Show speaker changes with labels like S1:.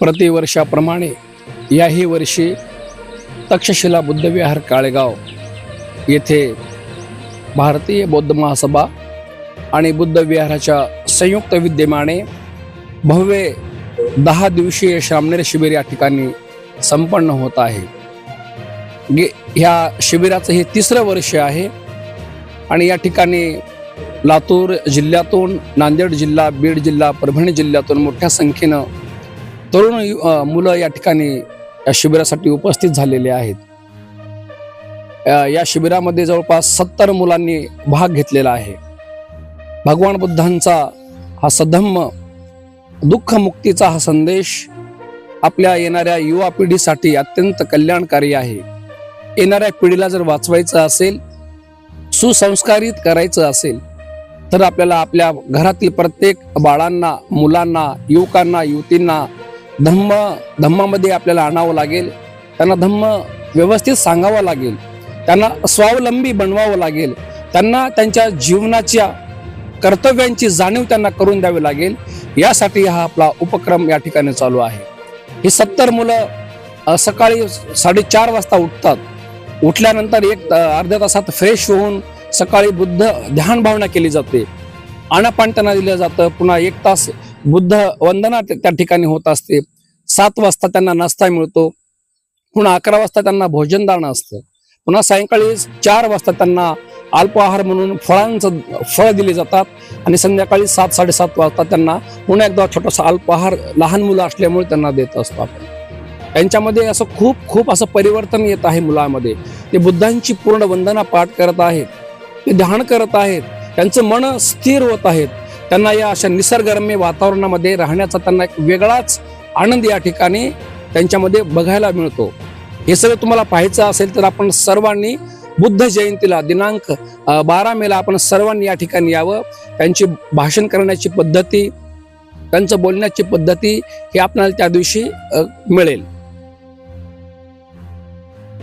S1: प्रतिवर्षाप्रमाणे याही वर्षी तक्षशिला बुद्धविहार काळेगाव येथे भारतीय बौद्ध महासभा आणि बुद्धविहाराच्या संयुक्त विद्यमाने भव्य दहा दिवसीय श्रामणेर शिबिर या ठिकाणी संपन्न होत आहे. गे ह्या शिबिराचं हे तिसरं वर्ष आहे आणि या ठिकाणी लातूर जिल्ह्यातून नांदेड जिल्हा बीड जिल्हा परभणी जिल्ह्यातून मोठ्या संख्येनं तरुण यु- मुलं या ठिकाणी या शिबिरासाठी उपस्थित झालेले आहेत. या शिबिरामध्ये जवळपास सत्तर मुलांनी भाग घेतलेला आहे. भगवान बुद्धांचा हा सधम्म दुःखमुक्तीचा हा संदेश आपल्या येणाऱ्या युवा पिढीसाठी अत्यंत कल्याणकारी आहे. येणाऱ्या पिढीला जर वाचवायचं असेल सुसंस्कारित करायचं असेल तर आपल्याला आपल्या घरातील प्रत्येक बाळांना मुलांना युवकांना युवतींना धम्म धम्मामध्ये आपल्याला आणावं लागेल. त्यांना धम्म व्यवस्थित सांगावं लागेल. त्यांना स्वावलंबी बनवावं लागेल. त्यांना त्यांच्या जीवनाच्या कर्तव्यांची जाणीव त्यांना करून द्यावी लागेल. यासाठी हा आपला उपक्रम या ठिकाणी चालू आहे. ही सत्तर मुलं सकाळी साडेचार वाजता उठतात. उठल्यानंतर एक अर्ध्या तासात फ्रेश होऊन सकाळी बुद्ध ध्यानभावना केली जाते. आणपान त्यांना दिलं जातं. पुन्हा एक तास बुद्ध वंदना त्या ठिकाणी होत असते. सात वाजता त्यांना नाश्ता मिळतो. पुन्हा अकरा वाजता त्यांना भोजनदान असतं. पुन्हा सायंकाळी चार वाजता त्यांना अल्पाहार म्हणून फळांचं फळ दिले जातात. आणि संध्याकाळी सात साडेसात वाजता त्यांना पुन्हा एकदा छोटासा अल्पाहार लहान मुलं असल्यामुळे त्यांना देत असतो आपण. त्यांच्यामध्ये असं खूप खूप असं परिवर्तन येत आहे मुलामध्ये. ते बुद्धांची पूर्ण वंदना पाठ करत आहेत. ते ध्यान करत आहेत. त्यांचं मन स्थिर होत आहेत. त्यांना या अशा निसर्गरम्य वातावरणामध्ये राहण्याचा त्यांना एक वेगळाच आनंद या ठिकाणी त्यांच्यामध्ये बघायला मिळतो. हे सगळं तुम्हाला पाहायचं असेल तर आपण सर्वांनी बुद्ध जयंतीला दिनांक बारा मेला आपण सर्वांनी या ठिकाणी यावं. त्यांची भाषण करण्याची पद्धती त्यांचं बोलण्याची पद्धती ही आपल्याला त्या दिवशी मिळेल.